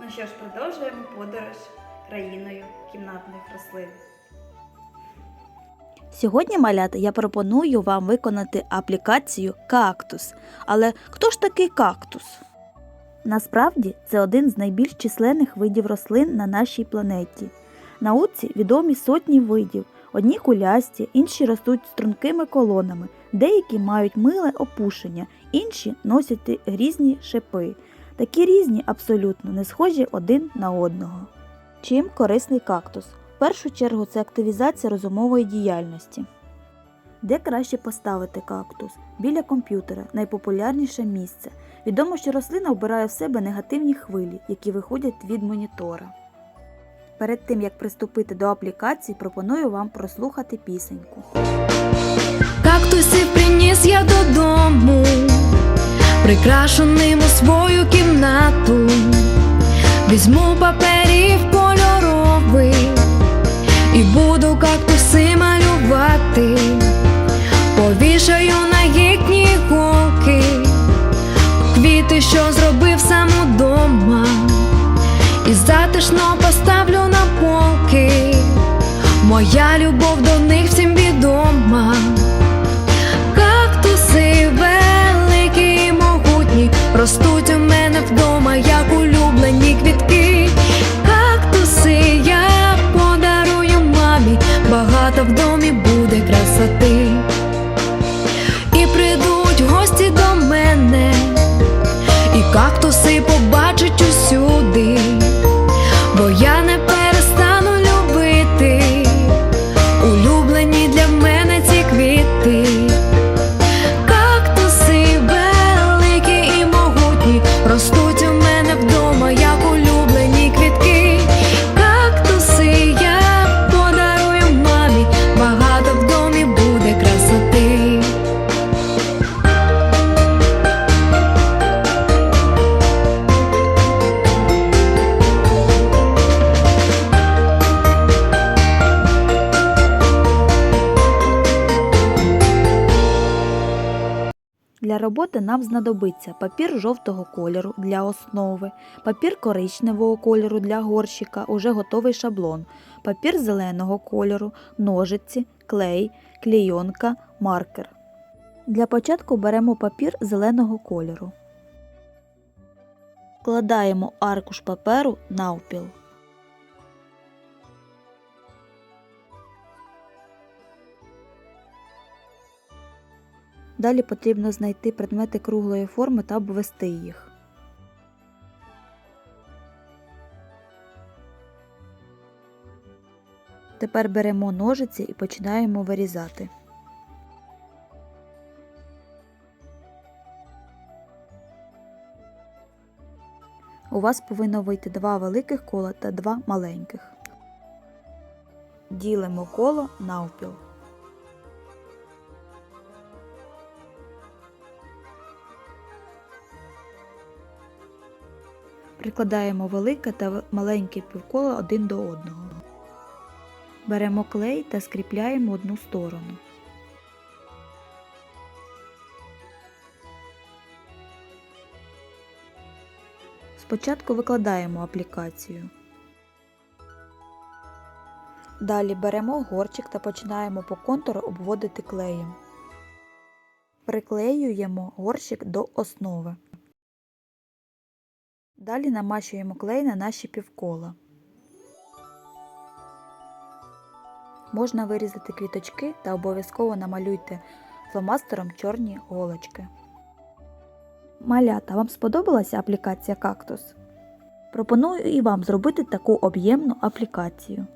Ну що ж, продовжуємо подорож країною кімнатних рослин. Сьогодні, малята, я пропоную вам виконати аплікацію кактус. Але хто ж такий кактус? Насправді це один з найбільш численних видів рослин на нашій планеті. Науці відомі сотні видів. Одні кулясті, інші ростуть стрункими колонами, деякі мають миле опушення, інші носять різні шипи. Такі різні абсолютно не схожі один на одного. Чим корисний кактус? В першу чергу це активізація розумової діяльності. Де краще поставити кактус? Біля комп'ютера найпопулярніше місце. Відомо, що рослина вбирає в себе негативні хвилі, які виходять від монітора. Перед тим як приступити до аплікації, пропоную вам прослухати пісеньку. Додому, прикрашу ним у свою кімнату. Візьму паперів кольоровий і буду кактуси малювати. Повішаю на їхні голки, квіти, що зробив сам удома, і затишно поставлю на полки. Моя любов багато в домі буде красоти. І прийдуть гості до мене, і кактуси побачать Для роботи нам знадобиться папір жовтого кольору для основи, папір коричневого кольору для горщика, уже готовий шаблон, папір зеленого кольору, ножиці, клей, клейонка, маркер. Для початку беремо папір зеленого кольору. Кладаємо аркуш паперу навпіл. Далі потрібно знайти предмети круглої форми та обвести їх. Тепер беремо ножиці і починаємо вирізати. У вас повинно вийти два великих кола та два маленьких. Ділимо коло навпіл. Прикладаємо велике та маленьке півколо один до одного. Беремо клей та скріпляємо одну сторону. Спочатку викладаємо аплікацію. Далі беремо горчик та починаємо по контуру обводити клеєм. Приклеюємо горщик до основи. Далі намащуємо клей на наші півкола. Можна вирізати квіточки та обов'язково намалюйте фломастером чорні голочки. Малята, вам сподобалася аплікація кактус? Пропоную і вам зробити таку об'ємну аплікацію.